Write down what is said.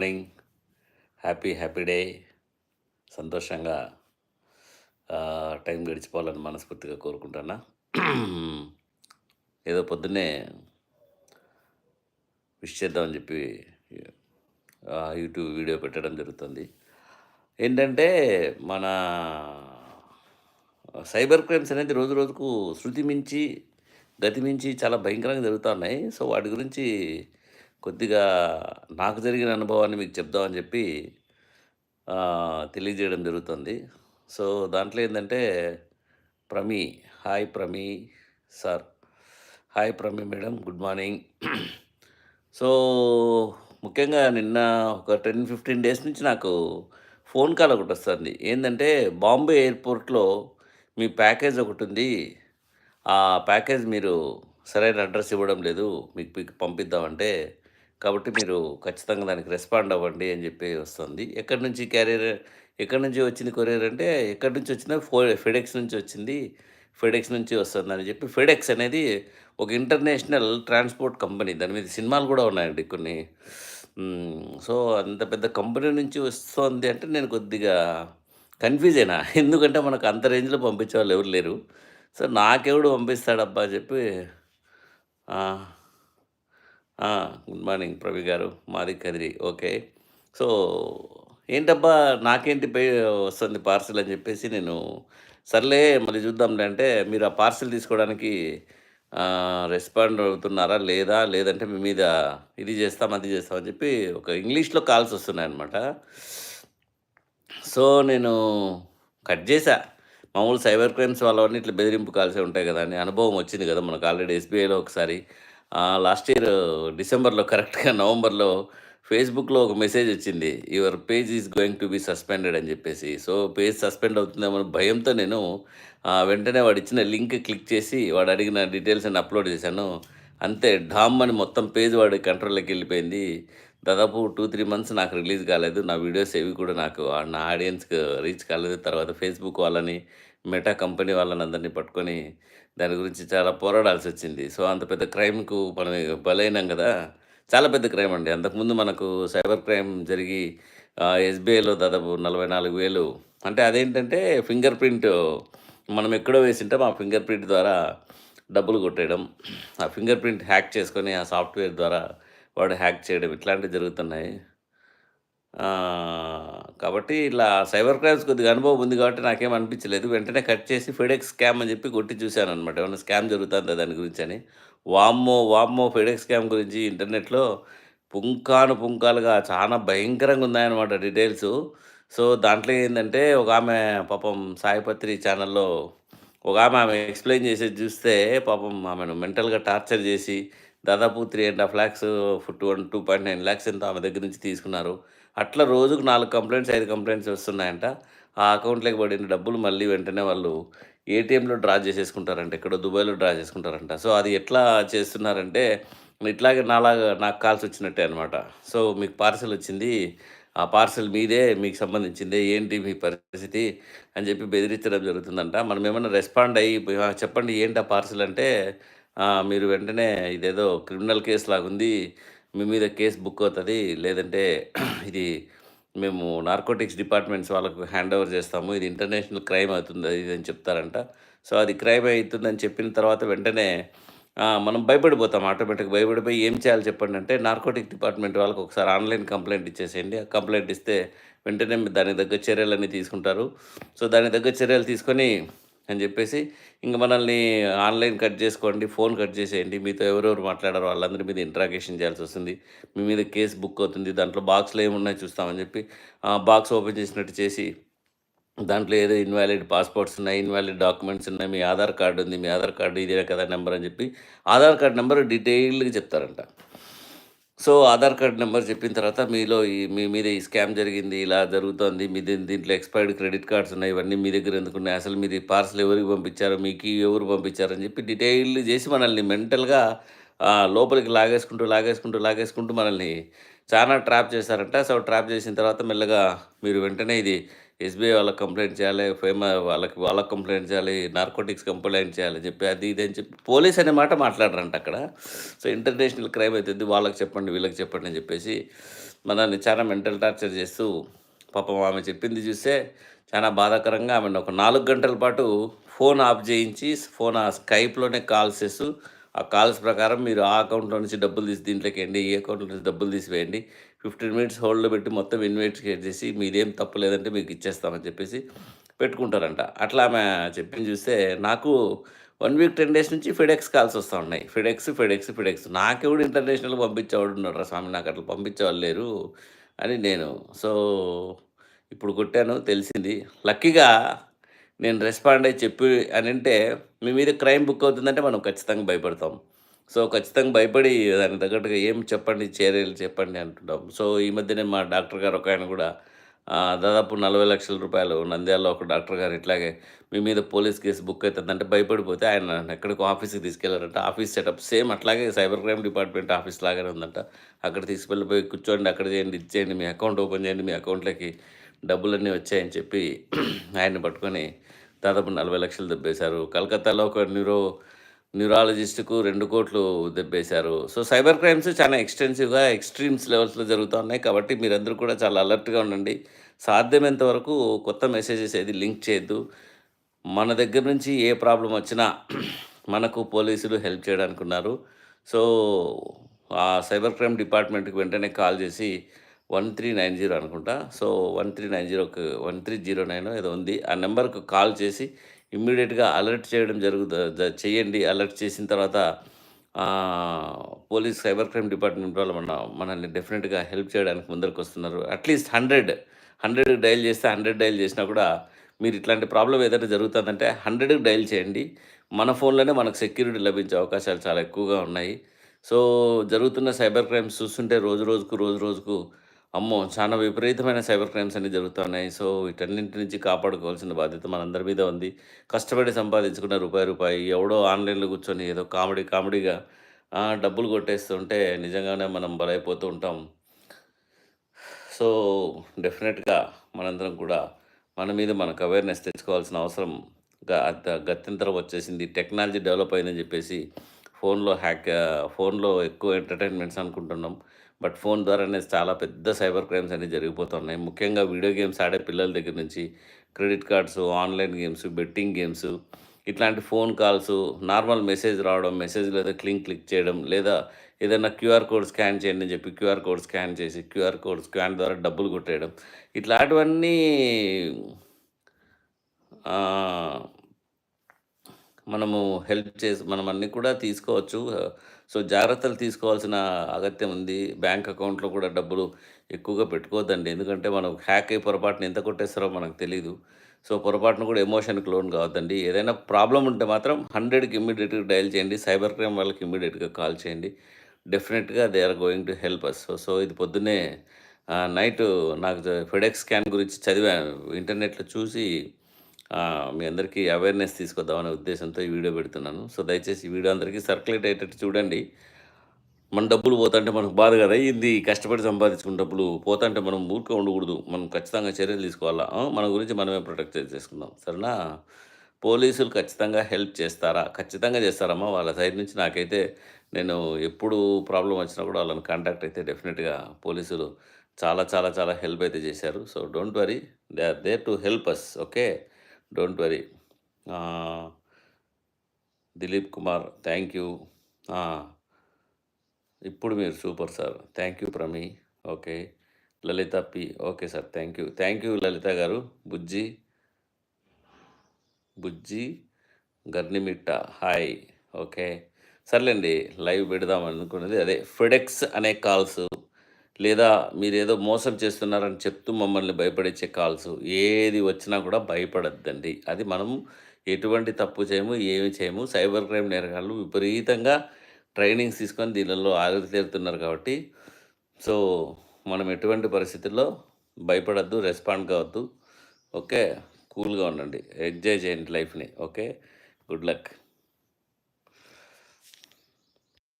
Morning happy happy day సంతోషంగా time గడిచిపోవాలని మనస్ఫూర్తిగా కోరుకుంటున్నా. ఏదో పొద్దున్నే విష్ చేద్దామని చెప్పి యూట్యూబ్ వీడియో పెట్టడం జరుగుతుంది. ఏంటంటే మన సైబర్ క్రైమ్స్ అనేది రోజు రోజుకు శృతి మించి గతి మించి చాలా భయంకరంగా జరుగుతున్నాయి. సో వాటి గురించి కొద్దిగా నాకు జరిగిన అనుభవాన్ని మీకు చెప్దామని చెప్పి తెలియజేయడం జరుగుతుంది. సో దాంట్లో ఏంటంటే Prami hi Prami sir. Hi Prami madam good morning. So ముఖ్యంగా నిన్న ఒక టెన్ ఫిఫ్టీన్ డేస్ నుంచి నాకు ఫోన్ కాల్ ఒకటి వస్తుంది. ఏంటంటే బాంబే ఎయిర్పోర్ట్లో మీ ప్యాకేజ్ ఒకటి ఉంది. ఆ ప్యాకేజ్ మీరు సరైన అడ్రస్ ఇవ్వడం లేదు. మీకు మీకు పంపిద్దామంటే కాబట్టి మీరు ఖచ్చితంగా దానికి రెస్పాండ్ అవ్వండి అని చెప్పి వస్తుంది. ఎక్కడి నుంచి క్యారియర్ ఎక్కడి నుంచి వచ్చింది కొరియర్ అంటే ఎక్కడి నుంచి వచ్చినా ఫో ఫెడెక్స్ నుంచి వచ్చింది ఫెడెక్స్ నుంచి వస్తుంది అని చెప్పి ఫెడెక్స్ అనేది ఒక ఇంటర్నేషనల్ ట్రాన్స్పోర్ట్ కంపెనీ. దాని మీద సినిమాలు కూడా ఉన్నాయండి కొన్ని. సో అంత పెద్ద కంపెనీ నుంచి వస్తుంది అంటే నేను కొద్దిగా కన్ఫ్యూజ్ అయినా. ఎందుకంటే మనకు అంత రేంజ్లో పంపించే వాళ్ళు ఎవరు లేరు. సో నాకెవడు పంపిస్తాడబ్బా అని చెప్పి గుడ్ మార్నింగ్ ప్రవి గారు మాది కదిరి ఓకే. సో ఏంటబ్బా నాకేంటి పే వస్తుంది పార్సిల్ అని చెప్పేసి నేను సర్లే మళ్ళీ చూద్దాంలే అంటే మీరు ఆ పార్సిల్ తీసుకోవడానికి రెస్పాండ్ అవుతున్నారా లేదా లేదంటే మీ మీద ఇది చేస్తాం అది చేస్తాం అని చెప్పి ఒక ఇంగ్లీష్లో కాల్స్ వస్తున్నాయి అనమాట సో నేను కట్ చేశా. మామూలు సైబర్ క్రైమ్స్ వాళ్ళవన్నీ ఇట్లా బెదిరింపు కాల్సే ఉంటాయి కదా అని అనుభవం వచ్చింది కదా మనకు ఆల్రెడీ ఎస్బీఐలో ఒకసారి. లాస్ట్ ఇయర్ డిసెంబర్లో కరెక్ట్గా నవంబర్లో ఫేస్బుక్లో ఒక మెసేజ్ వచ్చింది. Your page is going to be suspended అని చెప్పేసి. సో పేజ్ సస్పెండ్ అవుతుందేమో అని భయంతో నేను వెంటనే వాడు ఇచ్చిన లింక్ క్లిక్ చేసి వాడు అడిగిన డీటెయిల్స్ అని అప్లోడ్ చేశాను. అంతే డామ్ అని మొత్తం పేజ్ వాడి కంట్రోల్లోకి వెళ్ళిపోయింది. దాదాపు టూ త్రీ మంత్స్ నాకు రిలీజ్ కాలేదు. నా వీడియోస్ ఏవి కూడా నాకు నా ఆడియన్స్కి రీచ్ కాలేదు. తర్వాత ఫేస్బుక్ వాళ్ళని మెటా కంపెనీ వాళ్ళని అందరినీ పట్టుకొని దాని గురించి చాలా పోరాడాల్సి వచ్చింది సో అంత పెద్ద క్రైమ్కు మనం బలైనాం కదా. చాలా పెద్ద క్రైమ్ అండి. అంతకుముందు మనకు సైబర్ క్రైమ్ జరిగి ఎస్బీఐలో దాదాపు నలభై నాలుగు వేలు. అంటే అదేంటంటే ఫింగర్ ప్రింట్ మనం ఎక్కడో వేసింటాం ఆ ఫింగర్ ప్రింట్ ద్వారా డబ్బులు కొట్టేయడం. ఆ ఫింగర్ ప్రింట్ హ్యాక్ చేసుకొని ఆ సాఫ్ట్వేర్ ద్వారా వాడు హ్యాక్ చేయడం ఇట్లాంటివి జరుగుతున్నాయి. కాబట్టి ఇలా సైబర్ క్రైమ్స్ కొద్దిగా అనుభవం ఉంది కాబట్టి నాకేం అనిపించలేదు. వెంటనే కట్ చేసి ఫెడెక్స్ స్కామ్ అని చెప్పి కొట్టి చూశాను అనమాట ఏమైనా స్కామ్ జరుగుతుందా దాని గురించి అని. వామ్మో వామ్మో ఫెడెక్స్ స్కామ్ గురించి ఇంటర్నెట్లో పుంకాను పుంకాలుగా చాలా భయంకరంగా ఉన్నాయన్నమాట డీటెయిల్స్. సో దాంట్లో ఏంటంటే ఒక ఆమె పాపం సాయిపత్రి ఛానల్లో ఒక ఆమె ఆమె ఎక్స్ప్లెయిన్ చేసేది చూస్తే పాపం ఆమెను మెంటల్గా టార్చర్ చేసి దాదాపు three and half lakhs two one two point nine lakhs ఎంతో ఆమె దగ్గర నుంచి తీసుకున్నారు. అట్లా రోజుకు నాలుగు కంప్లైంట్స్ ఐదు కంప్లైంట్స్ వస్తున్నాయంట. ఆ అకౌంట్లోకి పడిన డబ్బులు మళ్ళీ వెంటనే వాళ్ళు ఏటీఎంలో డ్రా చేసేసుకుంటారంట. ఎక్కడో దుబాయ్లో డ్రా చేసుకుంటారంట. సో అది ఎట్లా చేస్తున్నారంటే ఇట్లాగే నాలాగా నాకు కాల్స్ వచ్చినట్టే అనమాట సో మీకు పార్సల్ వచ్చింది. ఆ పార్సల్ మీదే మీకు సంబంధించిందే ఏంటి మీ పరిస్థితి అని చెప్పి బెదిరించడం జరుగుతుందంట. మనం ఏమైనా రెస్పాండ్ అయ్యి చెప్పండి ఏంటి ఆ పార్సల్ అంటే మీరు వెంటనే ఇదేదో క్రిమినల్ కేసు లాగుంది మీ మీద కేసు బుక్ అవుతుంది లేదంటే ఇది మేము నార్కోటిక్స్ డిపార్ట్మెంట్స్ వాళ్ళకు హ్యాండ్ ఓవర్ చేస్తాము ఇది ఇంటర్నేషనల్ క్రైమ్ అవుతుంది ఇది అని చెప్తారంట. సో అది క్రైమ్ అవుతుందని చెప్పిన తర్వాత వెంటనే మనం భయపడిపోతాం ఆటోమేటిక్గా భయపడిపోయి ఏం చేయాలి చెప్పండి అంటే నార్కోటిక్ డిపార్ట్మెంట్ వాళ్ళకి ఒకసారి ఆన్లైన్ కంప్లైంట్ ఇచ్చేసేయండి. ఆ కంప్లైంట్ ఇస్తే వెంటనే దాని దగ్గర చర్యలన్నీ తీసుకుంటారు. సో దాని దగ్గర చర్యలు తీసుకొని అని చెప్పేసి ఇంక మనల్ని ఆన్లైన్ కట్ చేసుకోండి ఫోన్ కట్ చేసేయండి. మీతో ఎవరెవరు మాట్లాడారో వాళ్ళందరి మీద ఇంట్రాగేషన్ చేయాల్సి వస్తుంది. మీ మీద కేసు బుక్ అవుతుంది దాంట్లో బాక్స్లో ఏమున్నాయో చూస్తామని చెప్పి బాక్స్ ఓపెన్ చేసినట్టు చేసి దాంట్లో ఏదో ఇన్వాలిడ్ పాస్పోర్ట్స్ ఉన్నాయి ఇన్వాలిడ్ డాక్యుమెంట్స్ ఉన్నాయి మీ ఆధార్ కార్డు ఉంది మీ ఆధార్ కార్డు ఇదే కదా నెంబర్ అని చెప్పి ఆధార్ కార్డు నెంబర్ డీటెయిల్డ్గా చెప్తారంట. సో ఆధార్ కార్డ్ నెంబర్ చెప్పిన తర్వాత మీలో ఈ మీ మీద ఈ స్కామ్ జరిగింది ఇలా జరుగుతోంది మీ దీని దీంట్లో ఎక్స్పైర్డ్ క్రెడిట్ కార్డ్స్ ఉన్నాయి ఇవన్నీ మీ దగ్గర ఎందుకున్నాయి అసలు మీరు పార్సల్ ఎవరికి పంపించారో మీకు ఎవరు పంపించారని చెప్పి డీటెయిల్ చేసి మనల్ని మెంటల్గా లోపలికి లాగేసుకుంటూ లాగేసుకుంటూ లాగేసుకుంటూ మనల్ని చాలా ట్రాప్ చేశారంట. సో ట్రాప్ చేసిన తర్వాత మెల్లగా మీరు వెంటనే ఇది ఎస్బీఐ వాళ్ళకి కంప్లైంట్ చేయాలి ఫేమ వాళ్ళకి వాళ్ళకి కంప్లైంట్ చేయాలి నార్కోటిక్స్ కంప్లైంట్ చేయాలి చెప్పి అది ఇది అని చెప్పి పోలీస్ అనే మాట మాట్లాడరంట అక్కడ. సో ఇంటర్నేషనల్ క్రైమ్ అవుతుంది వాళ్ళకి చెప్పండి వీళ్ళకి చెప్పండి అని చెప్పేసి మనల్ని చాలా మెంటల్ టార్చర్ చేస్తూ పాపం ఆమె చెప్పింది చూస్తే చాలా బాధాకరంగా ఆమెను ఒక నాలుగు గంటల పాటు ఫోన్ ఆఫ్ చేయించి ఫోన్ ఆ స్కైప్లోనే కాల్స్ చేస్తూ ఆ కాల్స్ ప్రకారం మీరు ఆ అకౌంట్లో నుంచి డబ్బులు తీసి దీంట్లోకి వేయండి ఈ అకౌంట్లో నుంచి డబ్బులు తీసివేయండి ఫిఫ్టీన్ మినిట్స్ హోల్డ్లో పెట్టి మొత్తం ఇన్వెస్టిగేట్ చేసి మీదేం తప్పు లేదంటే మీకు ఇచ్చేస్తామని చెప్పేసి పెట్టుకుంటారంట. అట్లా ఆమె చెప్పింది చూస్తే నాకు వన్ వీక్ టెన్ డేస్ నుంచి ఫిడెక్స్ కాల్స్ వస్తూ ఉన్నాయి. ఫిడెక్స్ ఫిడెక్స్ ఫిడెక్స్. నాకెవడు ఇంటర్నేషనల్ పంపించేవాడు ఉన్నాడు స్వామి నాకు అట్లా పంపించేవాళ్ళు లేరు అని నేను. సో ఇప్పుడు కొట్టాను తెలిసింది. లక్కీగా నేను రెస్పాండ్ అయ్యి చెప్పి అని అంటే మీ మీద క్రైమ్ బుక్ అవుతుందంటే మనం ఖచ్చితంగా భయపడతాం. సో ఖచ్చితంగా భయపడి దానికి తగ్గట్టుగా ఏం చెప్పండి చర్యలు చెప్పండి అంటున్నాం. సో ఈ మధ్యనే మా డాక్టర్ గారు ఒక ఆయన కూడా దాదాపు నలభై లక్షల రూపాయలు నంద్యాలలో ఒక డాక్టర్ గారు ఇట్లాగే మీ మీద పోలీస్ కేసు బుక్ అవుతుందంటే భయపడిపోతే ఆయన ఎక్కడికో ఆఫీస్కి తీసుకెళ్ళారంట. ఆఫీస్ సెటప్ సేమ్ అట్లాగే సైబర్ క్రైమ్ డిపార్ట్మెంట్ ఆఫీస్ లాగానే ఉందంట. అక్కడ తీసుకెళ్ళిపోయి కూర్చోండి అక్కడ చేయండి ఇది చేయండి మీ అకౌంట్ ఓపెన్ చేయండి మీ అకౌంట్లోకి డబ్బులన్నీ వచ్చాయని చెప్పి ఆయన్ని పట్టుకొని దాదాపు నలభై లక్షలు దెబ్బేశారు. కలకత్తాలో ఒక న్యూరో న్యూరాలజిస్ట్కు రెండు కోట్లు దెబ్బేశారు. సో సైబర్ క్రైమ్స్ చాలా ఎక్స్టెన్సివ్గా ఎక్స్ట్రీమ్స్ లెవెల్స్లో జరుగుతూ ఉన్నాయి కాబట్టి మీరందరూ కూడా చాలా అలర్ట్గా ఉండండి. సాధ్యమైనంత వరకు కొత్త మెసేజెస్ ఏది లింక్ చేయొద్దు. మన దగ్గర నుంచి ఏ ప్రాబ్లం వచ్చినా మనకు పోలీసులు హెల్ప్ చేయడానికి ఉన్నారు సో ఆ సైబర్ క్రైమ్ డిపార్ట్మెంట్కి వెంటనే కాల్ చేసి వన్ త్రీ నైన్ జీరో అనుకుంటా. సో వన్ త్రీ నైన్ జీరోకి వన్ త్రీ జీరో నైన్ ఏదో ఉంది. ఆ నెంబర్కు కాల్ చేసి ఇమ్మీడియట్గా అలర్ట్ చేయడం జరుగుతు చేయండి. అలర్ట్ చేసిన తర్వాత పోలీస్ సైబర్ క్రైమ్ డిపార్ట్మెంట్ వాళ్ళు మన మనల్ని డెఫినెట్గా హెల్ప్ చేయడానికి ముందరకు వస్తున్నారు at least hundred hundred dial చేస్తే హండ్రెడ్ డైల్ చేసినా కూడా మీరు ఇట్లాంటి ప్రాబ్లం ఏదైనా జరుగుతుందంటే హండ్రెడ్కి డైల్ చేయండి. మన ఫోన్లోనే మనకు సెక్యూరిటీ లభించే అవకాశాలు చాలా ఎక్కువగా ఉన్నాయి. సో జరుగుతున్న సైబర్ క్రైమ్స్ చూస్తుంటే రోజు రోజుకు రోజు రోజుకు అమ్మో చాలా విపరీతమైన సైబర్ క్రైమ్స్ అన్ని జరుగుతున్నాయి. సో వీటన్నింటి నుంచి కాపాడుకోవాల్సిన బాధ్యత మనందరి మీద ఉంది. కష్టపడి సంపాదించుకున్న రూపాయి రూపాయి ఎవడో ఆన్లైన్లో కూర్చొని ఏదో కామెడీ కామెడీగా డబ్బులు కొట్టేస్తుంటే నిజంగానే మనం బలైపోతూ ఉంటాం. సో డెఫినెట్గా మనందరం కూడా మన మీద మనకు అవేర్నెస్ తెచ్చుకోవాల్సిన అవసరం గ- గత్యంతరం వచ్చేసింది. టెక్నాలజీ డెవలప్ అయిందని చెప్పేసి ఫోన్లో హ్యాక్ ఫోన్లో ఎక్కువ ఎంటర్టైన్మెంట్స్ అనుకుంటున్నాం. బట్ ఫోన్ ద్వారానే చాలా పెద్ద సైబర్ క్రైమ్స్ అనేవి జరిగిపోతున్నాయి. ముఖ్యంగా వీడియో గేమ్స్ ఆడే పిల్లల దగ్గర నుంచి credit cards online games betting games ఇట్లాంటి ఫోన్ కాల్స్ నార్మల్ మెసేజ్ రావడం మెసేజ్ లేదా క్లింక్ క్లిక్ చేయడం లేదా ఏదైనా క్యూఆర్ కోడ్ స్కాన్ చేయండి అని చెప్పి క్యూఆర్ కోడ్ స్కాన్ చేసి క్యూఆర్ కోడ్ స్కాన్ ద్వారా డబ్బులు కొట్టేయడం. ఇట్లాంటివన్నీ మనము హెల్ప్ చేసి మనం అన్నీ కూడా తీసుకోవచ్చు. సో జాగ్రత్తలు తీసుకోవాల్సిన అగత్యం ఉంది. బ్యాంక్ అకౌంట్లో కూడా డబ్బులు ఎక్కువగా పెట్టుకోవద్దండి. ఎందుకంటే మనం హ్యాక్ అయ్యి పొరపాటున ఎంత కొట్టేస్తారో మనకు తెలియదు సో పొరపాటున కూడా ఎమోషన్కి లోన్ కావద్దండి. ఏదైనా ప్రాబ్లం ఉంటే మాత్రం హండ్రెడ్కి ఇమ్మీడియట్గా డయల్ చేయండి. సైబర్ క్రైమ్ వాళ్ళకి ఇమ్మీడియట్గా కాల్ చేయండి. డెఫినెట్గా they are going to help us so so ఇది పొద్దున్నే నైట్ నాకు ఫెడెక్స్ స్కాన్ గురించి చదివాను. ఇంటర్నెట్లో చూసి మీ అందరికీ అవేర్నెస్ తీసుకొద్దామనే ఉద్దేశంతో ఈ వీడియో పెడుతున్నాను. సో దయచేసి ఈ వీడియో అందరికీ సర్క్యులేట్ అయ్యేటట్టు చూడండి. మన డబ్బులు పోతుంటే మనకు బాధ కదా? ఇది కష్టపడి సంపాదించుకున్న డబ్బులు పోతుంటే మనం ఊరికే ఉండకూడదు. మనం ఖచ్చితంగా చర్యలు తీసుకోవాలా? మన గురించి మనమే ప్రొటెక్ట్ చేసుకుందాం. సరేనా? పోలీసులు ఖచ్చితంగా హెల్ప్ చేస్తారా? ఖచ్చితంగా చేస్తారమ్మా. వాళ్ళ సైడ్ నుంచి నాకైతే నేను ఎప్పుడు ప్రాబ్లం వచ్చినా కూడా వాళ్ళని కాంటాక్ట్ అయితే డెఫినెట్గా పోలీసులు చాలా చాలా చాలా హెల్ప్ అయితే చేశారు. So don't worry they are there to help us okay don't worry. Dilip Kumar thank you. ఇప్పుడు మీరు super sir. Thank you Prami. Okay. Lalitha P okay sir. Thank you. Thank you Lalitha గారు. బుజ్జి బుజ్జి గర్నిమిట్ట. Hi. Okay. సర్లేండి live పెడదాం అనుకున్నది. అదే ఫిడెక్స్ అనే calls లేదా మీరు ఏదో మోసం చేస్తున్నారని చెప్తూ మమ్మల్ని భయపడించే కాల్స్ ఏది వచ్చినా కూడా భయపడద్దండి. అది మనం ఎటువంటి తప్పు చేయము ఏమి చేయము సైబర్ క్రైమ్ నేరగాళ్ళు విపరీతంగా ట్రైనింగ్స్ తీసుకొని దీనిలో ఆరితేరుతున్నారు కాబట్టి. సో మనం ఎటువంటి పరిస్థితుల్లో భయపడద్దు రెస్పాండ్ కావద్దు. ఓకే? కూల్గా ఉండండి. ఎంజాయ్ చేయండి లైఫ్ని. ఓకే? Good luck.